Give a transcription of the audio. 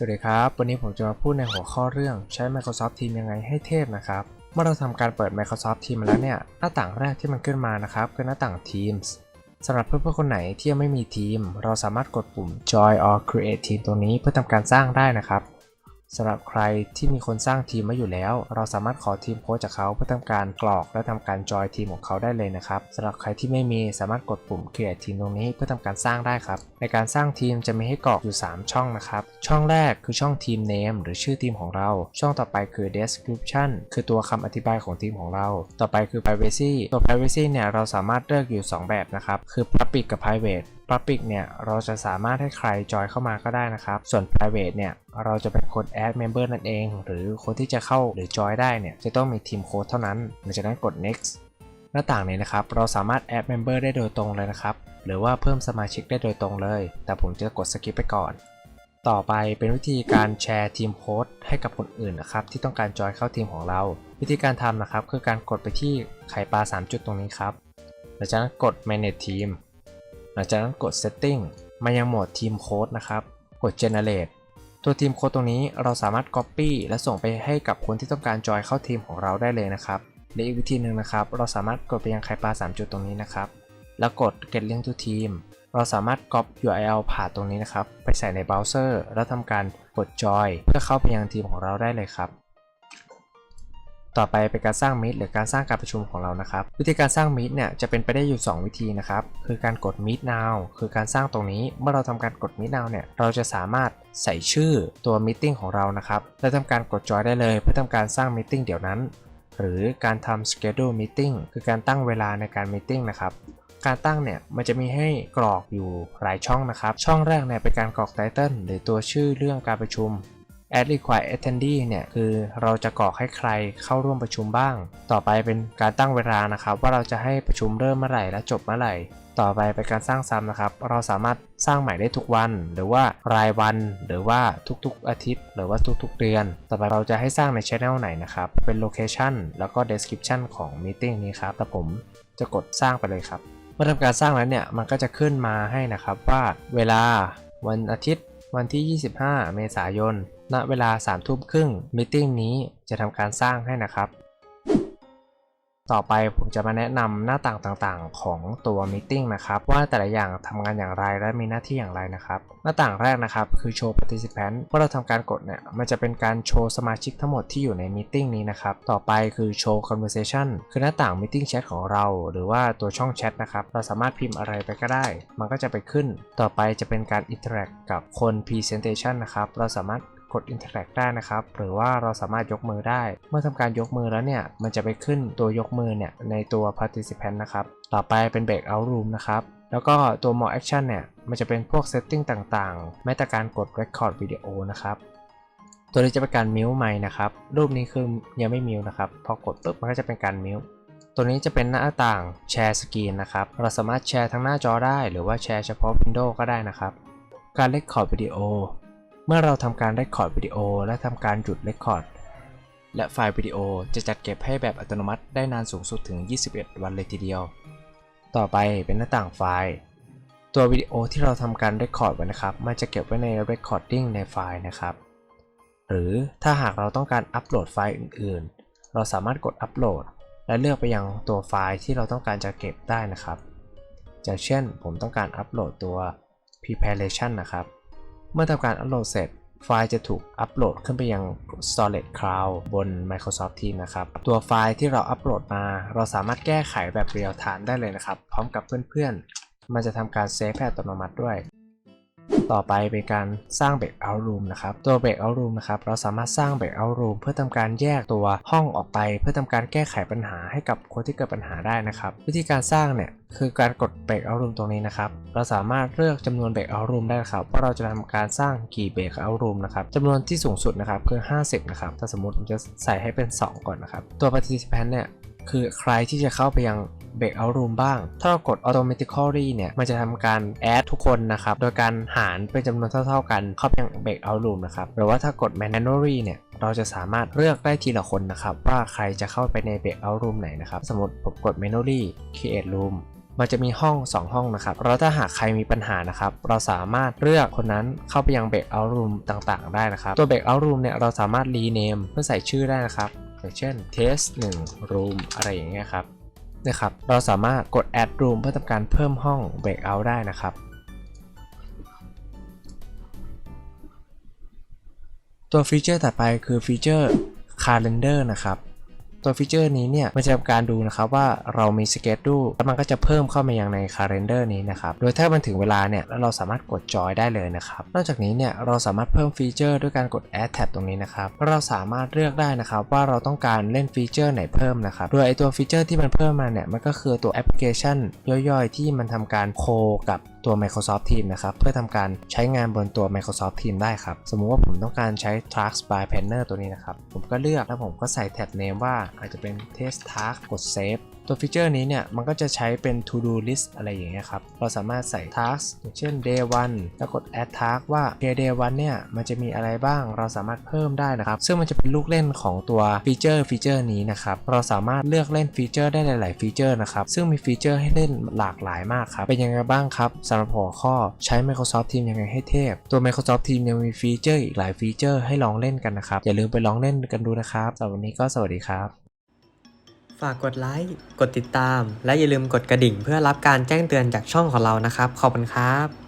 สวัสดีครับ วันนี้ผมจะมาพูดในหัวข้อเรื่องใช้ Microsoft Teams ยังไงให้เทพนะครับ เมื่อเราทำการเปิด Microsoft Teams มาแล้วเนี่ย หน้าต่างแรกที่มันขึ้นมานะครับคือหน้าต่าง Teams สำหรับเพื่อนๆคนไหนที่ยังไม่มีทีม เราสามารถกดปุ่ม Join or Create Team ตรงนี้เพื่อทำการสร้างได้นะครับ สำหรับใครที่มีคนสร้างทีมมาอยู่แล้ว เราสามารถขอทีมโค้ชจากเขาเพื่อทำการกรอกและทำการจอยทีมของเขาได้เลยนะครับสำหรับใครที่ไม่มีสามารถกดปุ่ม Create Team ตรงนี้เพื่อทำการสร้างได้ครับ ในการสร้างทีมจะมีให้กรอกอยู่ 3 ช่องนะครับ ช่องแรกคือช่องทีม Name หรือชื่อทีมของเรา ช่องต่อไปคือ Description คือตัวคำอธิบายของทีมของเรา ต่อไปคือ Privacy ตัว Privacy เนี่ยเราสามารถเลือกอยู่ 2 แบบนะครับคือ Public กับ Private Public เนี่ยเราจะสามารถให้ใครจอยเข้ามาก็ได้นะครับ ส่วน Private เนี่ยเราจะเป็นคน Add Member นั่นเอง หรือคนที่จะเข้าหรือจอยได้เนี่ยจะต้องมีทีมโค้ดเท่านั้นหลังจากนั้นกด next หน้าต่างนี้นะครับเราสามารถ Add Member ได้โดยตรงเลยนะครับ หรือว่าเพิ่มสมาชิกได้โดยตรงเลย แต่ผมจะกด skip ไปก่อน ต่อไปเป็นวิธีการแชร์ทีมโค้ดให้กับคนอื่นนะครับที่ต้องการจอยเข้าทีมของเรา วิธีการทำนะครับคือการกดไปที่ไข่ปลา 3 จุดตรงนี้ครับหลังจากนั้นกด manage team ลังจากนั้นกด setting มายังโหมดทีมโค้ดนะครับ กด generate ตัวทีมโค้ดตรงนี้เราสามารถ copy และส่งไปให้กับคนที่ต้องการจอยเข้าทีมของเราได้เลยนะครับและอีกวิธีหนึ่งนะครับ เราสามารถกดไปยังไข่ปลา3 จุดตรงนี้นะครับ แล้วกด get link to team เราสามารถ copy URL ผ่านตรงนี้นะครับ ไปใส่ในเบราว์เซอร์ แล้วทำการกด join เพื่อเข้าไปยังทีมของเราได้เลยครับ ต่อไปเป็นการสร้างมิตหรือการสร้างการประชุมของเรานะครับ วิธีการสร้างมิตเนี่ยจะเป็นไปได้อยู่ 2 วิธีนะครับ คือการกด Meet Now คือการสร้างตรงนี้เมื่อเราทำการกด Meet Now เนี่ยเราจะสามารถใส่ชื่อตัว Meeting ของเรานะครับและทำการกดจอยได้เลย เพื่อทำการสร้าง Meeting เดี๋ยวนั้น หรือการทำ Schedule Meeting คือการตั้งเวลาในการ Meeting นะครับการตั้งเนี่ยมันจะมีให้กรอกอยู่หลายช่องนะครับ ช่องแรกเนี่ยเป็นการกรอกไตเติลหรือตัวชื่อเรื่องการประชุม add require attendee เนี่ยคือเราจะกรอกให้ใครเข้าร่วมประชุมบ้าง ต่อไปเป็นการตั้งเวลานะครับ ว่าเราจะให้ประชุมเริ่มเมื่อไหร่และจบเมื่อไหร่ ต่อไปเป็นการสร้างซ้ำนะครับ เราสามารถสร้างใหม่ได้ทุกวัน หรือว่ารายวัน หรือว่าทุกๆอาทิตย์ หรือว่าทุกๆเดือน ต่อไปเราจะให้สร้างใน channel ไหนนะครับ เป็น location แล้วก็ description ของ meeting นี้ครับแต่ผมจะกดสร้างไปเลยครับ เมื่อทำการสร้างแล้วเนี่ยมันก็จะขึ้นมาให้นะครับว่าเวลาวันอาทิตย์ วันที่ 25 เมษายน ณ เวลา3ทุ่มครึ่งมิ팅นี้จะทำการสร้างให้นะครับ ต่อไปผมจะมาแนะนำหน้าต่างต่างๆ ของตัว Meeting นะครับว่าแต่ละอย่างทำงานอย่างไรและมีหน้าที่อย่างไรนะครับ หน้าต่างแรกนะครับคือโชว์ participant เมื่อเราทำการกดเนี่ยมันจะเป็นการโชว์สมาชิกทั้งหมดที่อยู่ใน Meeting นี้นะครับ ต่อไปคือโชว์ conversation คือหน้าต่าง Meeting Chat ของเรา หรือว่าตัวช่องแชทนะครับเราสามารถพิมพ์อะไรไปก็ได้ มันก็จะไปขึ้น ต่อไปจะเป็นการ interact กับคน presentation นะครับเราสามารถ กด interact ได้นะครับ หรือว่าเราสามารถยกมือได้ เมื่อทำการยกมือแล้วเนี่ย มันจะไปขึ้นตัวยกมือเนี่ยในตัว participant นะครับ ต่อไปเป็น breakout room นะครับ แล้วก็ตัว more action เนี่ย มันจะเป็นพวก setting ต่างๆ แม้แต่การกด record video นะครับ ตัวนี้จะเป็นการมิวไมค์นะครับ รูปนี้คือยังไม่มิวนะครับ พอกดปุ๊บมันก็จะเป็นการมิวตัวนี้จะเป็นหน้าต่างแชร์สกรีนนะครับ เราสามารถแชร์ทั้งหน้าจอได้ หรือว่าแชร์เฉพาะ Windows ก็ได้นะครับ การ record video เมื่อเราทำการ record วิดีโอและทำการหยุด record และไฟล์วิดีโอจะจัดเก็บให้แบบอัตโนมัติได้นานสูงสุดถึง 21 วันเลยทีเดียว ต่อไปเป็นหน้าต่างไฟล์ ตัววิดีโอที่เราทำการ record ไว้นะครับ มันจะเก็บไว้ใน recording ในไฟล์นะครับ หรือถ้าหากเราต้องการอัปโหลดไฟล์อื่นๆ เราสามารถกดอัปโหลดและเลือกไปยังตัวไฟล์ที่เราต้องการจะเก็บได้นะครับ อย่างเช่นผมต้องการอัปโหลดตัว preparation นะครับ เมื่อทำการอัปโหลดเสร็จ ไฟล์จะถูกอัปโหลดขึ้นไปยัง storage cloud บน Microsoft Teams นะครับ ตัวไฟล์ที่เราอัปโหลดมา เราสามารถแก้ไขแบบเรียลไทม์ได้เลยนะครับ พร้อมกับเพื่อนๆ มันจะทำการเซฟแพอัตโนมัติด้วย ต่อไปเป็นการสร้าง breakout room นะครับ ตัว breakout room นะครับ เราสามารถสร้าง breakout room เพื่อทำการแยกตัวห้องออกไป เพื่อทำการแก้ไขปัญหาให้กับคนที่เกิดปัญหาได้นะครับ วิธีการสร้างเนี่ยคือการกด breakout room ตรงนี้นะครับ เราสามารถเลือกจำนวน breakout room ได้ครับว่าเราจะทำการสร้างกี่ breakout room นะครับจำนวนที่สูงสุดนะครับคือ 50 นะครับ ถ้าสมมติผมจะใส่ให้เป็น 2 ก่อนนะครับ ตัว participant เนี่ยคือใครที่จะเข้าไปยัง breakout room บ้าง ถ้าเรากด automatically เนี่ย มันจะทำการ add ทุกคนนะครับ โดยการหารเป็นจำนวนเท่า ๆ กัน เข้าไปยัง breakout room นะครับ หรือว่าถ้ากด manually เนี่ย เราจะสามารถเลือกได้ทีละคนนะครับ ว่าใครจะเข้าไปใน breakout room ไหนนะครับ สมมติผมกด manually create room มันจะมีห้อง 2 ห้องนะครับแล้วถ้าหากใครมีปัญหานะครับ เราสามารถเลือกคนนั้นเข้าไปยัง breakout room ต่างๆ ได้นะครับ ตัว breakout room เนี่ย เราสามารถ rename เพื่อใส่ชื่อได้นะครับ อย่างเช่น test 1 room อะไรอย่างเงี้ยครับ นะครับ เราสามารถกด add room เพื่อทำการเพิ่มห้อง breakout ได้นะครับ ตัวฟีเจอร์ต่อไปคือฟีเจอร์ calendar นะครับ ตัวฟีเจอร์นี้เนี่ยมันจะทำการดูนะครับว่าเรามีสเกจดูแล้วมันก็จะเพิ่มเข้ามายังใน calendar นี้นะครับ โดยถ้ามันถึงเวลาเนี่ยแล้วเราสามารถกดจอยได้เลยนะครับ นอกจากนี้เนี่ยเราสามารถเพิ่มฟีเจอร์ด้วยการกด add tab ตรงนี้นะครับ เราสามารถเลือกได้นะครับว่าเราต้องการเล่นฟีเจอร์ไหนเพิ่มนะครับ โดยไอตัวฟีเจอร์ที่มันเพิ่มมาเนี่ยมันก็คือตัวแอปพลิเคชันย่อยๆ ที่มันทำการโคกับตัว Microsoft Teams นะครับ เพื่อทำการใช้งานบนตัว Microsoft Teams ได้ครับ สมมุติว่าผมต้องการใช้ Task by Planner ตัวนี้นะครับ ผมก็เลือกแล้วผมก็ใส่แท็บ name ว่าอาจจะเป็น Test Task กด Save ตัวฟีเจอร์นี้เนี่ยมันก็จะใช้เป็น to do list อะไรอย่างเงี้ยครับ เราสามารถใส่ task อย่างเช่น day 1แล้วกด add task ว่า day day 1เนี่ยมันจะมีอะไรบ้างเราสามารถเพิ่มได้นะครับ ซึ่งมันจะเป็นลูกเล่นของตัวฟีเจอร์ฟีเจอร์นี้นะครับ เราสามารถเลือกเล่นฟีเจอร์ได้หลาย ๆ ฟีเจอร์นะครับ ซึ่งมีฟีเจอร์ให้เล่นหลากหลายมากครับ เป็นยังไงบ้างครับสำหรับหัวข้อใช้ Microsoft Teams ยังไงให้เทพ ตัว Microsoft Teams ยังมีฟีเจอร์อีกหลายฟีเจอร์ให้ลองเล่นกันนะครับอย่าลืมไปลองเล่นกันดูนะครับสำหรับวันนี้ก็สวัสดีครับ ฝากกดไลค์ กดติดตาม และอย่าลืมกดกระดิ่งเพื่อรับการแจ้งเตือนจากช่องของเรานะครับ ขอบคุณครับ